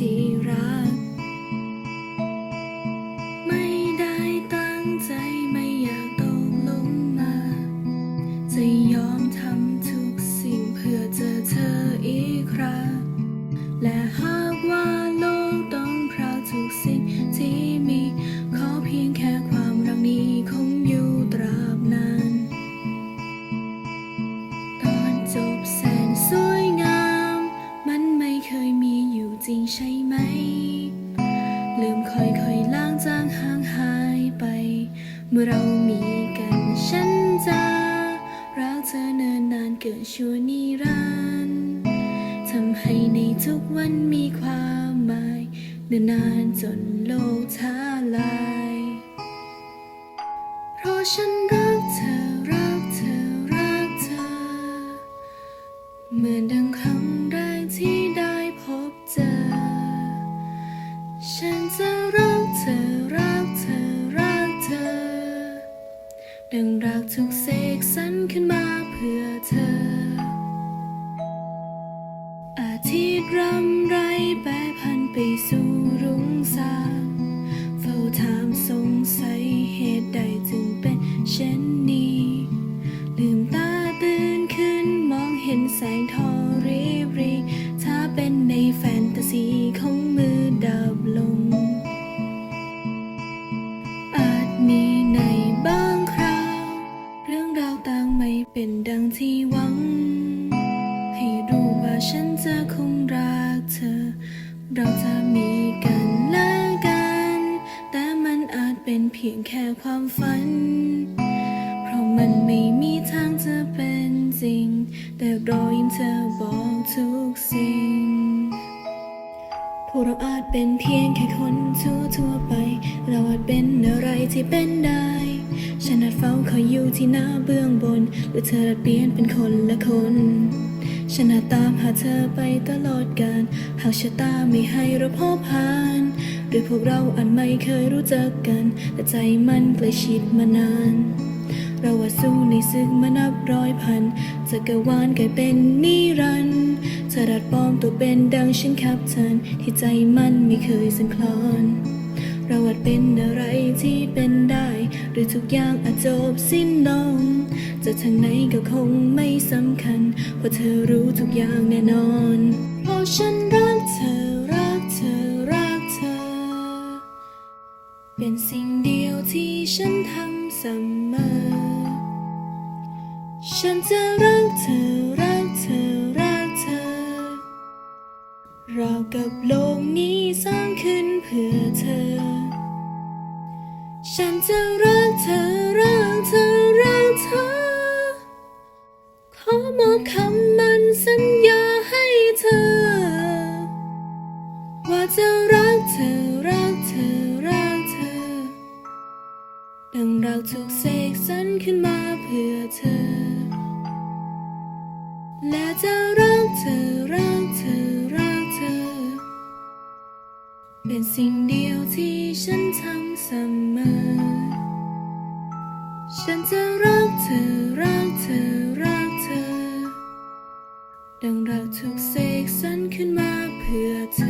ที่รัก ไม่ได้ตั้งใจไม่อยากตกลงมา จะยอมทำทุกสิ่งเพื่อเจอเธออีกครั้งและ ลืมค่อยๆล้างจางห่างหายไป เมื่อเรามีกันฉันจะรักเธอเนินนานเกินชั่วนิรันดร์ทำให้ในทุกวันมีความหมายเนินนานจนโลกท้าลาย เพราะฉัน ฉันจะรักเธอรักเธอรักเธอดังรักทุกเสกสรรขึ้นมา เป็นดังที่หวัง ให้รู้ว่าฉันจะคงรักเธอ เราจะมีกันและกัน แต่มันอาจเป็นเพียงแค่ความฝัน เพราะมันไม่มีทางจะเป็นจริง แต่รอยิ้มเธอบอกทุกสิ่งพวกเราอาจเป็นเพียงแค่คนทั่วทั่วๆไป เราอาจเป็นอะไรที่เป็นได้ ฉันอาจเฝ้าคอยอยู่ที่หน้าเบื้องบน หรือเธออาจเปลี่ยนเป็นคนละคน ฉันอาจตามหาเธอไปตลอดกาลหากชะตาไม่ให้เราพบผ่าน หรือพวกเราอาจไม่เคยรู้จักกัน แต่ใจมันใกล้ชิดมานาน เราว่าสู้ในศึกมานับร้อยพันจักรวาลกลายเป็นนิรันดร์เธอดัดปลอมตัวเป็นดังฉันขับเทินที่ใจมันไม่เคยสั่นคลอนเราอาจเป็นอะไรที่เป็น รือทุกอย่างอาจจบสิ้นลงจะทางไหนก็คงไม่สำคัญ เพราะเธอรู้ทุกอย่างแน่นอน เพราะฉันรักเธอ รักเธอ รักเธอ เป็นสิ่งเดียวที่ฉันทำเสมอ ฉันจะรักเธอ รักเธอ รักเธอรากับโลกนี้สร้างขึ้นเพื่อเธอ ฉันจะรัก และจะรักเธอรักเธอรักเธอ เป็นสิ่งเดียวที่ฉันทำเสมอ ฉันจะรักเธอรักเธอรักเธอ ดังรักทุกเสกสันขึ้นมาเพื่อเธอ